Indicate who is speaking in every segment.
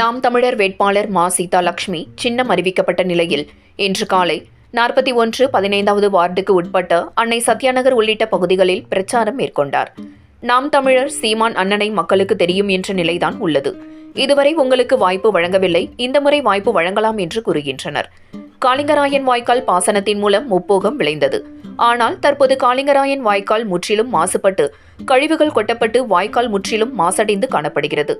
Speaker 1: நாம் தமிழர் வேட்பாளர் மா. சீதா லட்சுமி சின்னம் அறிவிக்கப்பட்ட நிலையில் இன்று காலை நாற்பத்தி ஒன்று பதினைந்தாவது வார்டுக்கு உட்பட்ட அன்னை சத்யாநகர் உள்ளிட்ட பகுதிகளில் பிரச்சாரம் மேற்கொண்டார். நாம் தமிழர் சீமான் அண்ணனை மக்களுக்கு தெரியும் என்ற நிலைதான் உள்ளது. இதுவரை உங்களுக்கு வாய்ப்பு வழங்கவில்லை. இந்த முறை வாய்ப்பு வழங்கலாம் என்று கூறுகின்றனர். காளிங்கராயன் வாய்க்கால் பாசனத்தின் மூலம் முப்போகம் விளைந்தது. ஆனால் தற்போது காளிங்கராயன் வாய்க்கால் முற்றிலும் மாசுபட்டு கழிவுகள் கொட்டப்பட்டு வாய்க்கால் முற்றிலும் மாசடைந்து காணப்படுகிறது.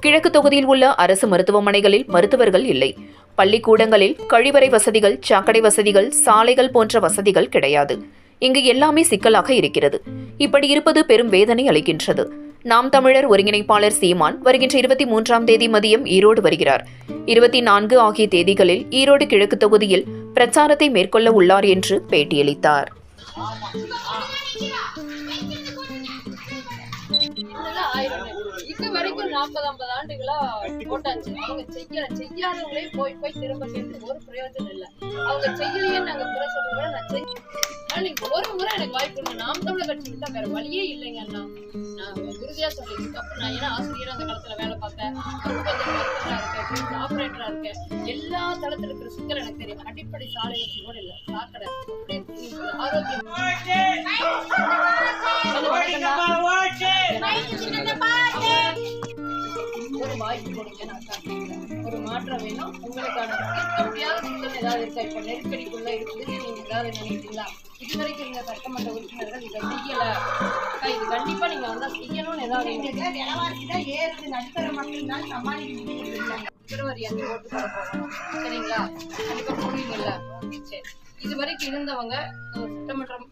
Speaker 1: கிழக்கு தொகுதியில் உள்ள அரசு மருத்துவமனைகளில் மருத்துவர்கள் இல்லை. பள்ளிக்கூடங்களில் கழிவறை வசதிகள் சாக்கடை வசதிகள் சாலைகள் போன்ற வசதிகள் கிடையாது. இங்கு எல்லாமே சிக்கலாக இருக்கிறது. இப்படி இருப்பது பெரும் வேதனை அளிக்கின்றது. நாம் தமிழர் ஒருங்கிணைப்பாளர் சீமான் வருகின்ற இருபத்தி மூன்றாம் தேதி மதியம் ஈரோடு வருகிறார். இருபத்தி நான்கு ஆகிய தேதிகளில் ஈரோடு கிழக்கு தொகுதியில் பிரச்சாரத்தை மேற்கொள்ள உள்ளார் என்று பேட்டியளித்தார்.
Speaker 2: இது வரைக்கும் நாற்பது ஐம்பது ஆண்டுகளா போட்டாச்சு. அவங்க செய்யல செய்யாதவங்களே போய் போய் திரும்ப கேட்டு ஒரு பிரயோஜனம் இல்ல. அவங்க செய்யலையே நாங்க குறை சொல்றது கூட நான் செய் நீங்க ஒரு முறை எனக்கு வாய்ப்பு கொடுங்க. நாம் தமிழர் கட்சி விட்டா வேற வழியே இல்லைங்க அண்ணா. நான் உறுதியா சொல்றேன் தப்பு நான் ஏன்னா ஆசிரியர் அந்த காலத்துல வேலை பார்த்தேன். ஆபரேட்டரா இருக்கேன். எல்லா தளத்துல இருக்கிற சிக்கல் எனக்கு தெரியும். அடிப்படை சாலை வச்சு கூட இல்ல. சாக்கடை. ஆரோக்கியம் வாய்ப்பு கொடுங்க நான். ஒரு மாற்றம் வேணும். உங்களுக்கான முடியாத சிக்கல் ஏதாவது இருக்கா இப்ப நெருக்கடிக்குள்ள இருக்குது நீங்க ஏதாவது நினைக்கிறீங்களா இதுவரைக்கும் இருந்த சட்டமன்ற உறுப்பினர்கள் இதை செய்யல. இது கண்டிப்பா நீங்க வந்தா செய்யணும்னு ஏதாவது நினைக்கிறீங்க? பிப்ரவரி அஞ்சு ஓட்டு போட போகணும் சரிங்களா? கண்டிப்பா போடுவீங்கல்ல? சரி. இது வரைக்கும் இருந்தவங்க சட்டமன்றம்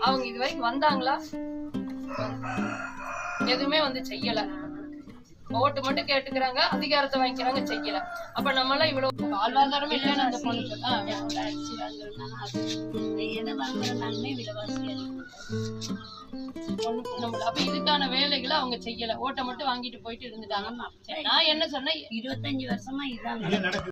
Speaker 2: அவங்க இது வரைக்கும் வந்தாங்களா? எதுவுமே வந்து செய்யல. ஓட்டு மட்டும் கேட்டுக்கிறாங்க அதிகாரத்தை வாங்கிக்கிறாங்க செய்யல. அப்ப நம்ம எல்லாம் இவ்வளவு வாழ்வாதாரமே இல்லைன்னு அந்த பொண்ணுக்கு. அப்ப இதுக்கான வேலைகளை அவங்க செய்யல. ஓட்டை மட்டும் வாங்கிட்டு போயிட்டு இருந்துட்டாங்க. நான் என்ன சொன்னேன்?
Speaker 3: இருபத்தஞ்சு வருஷமா இதான்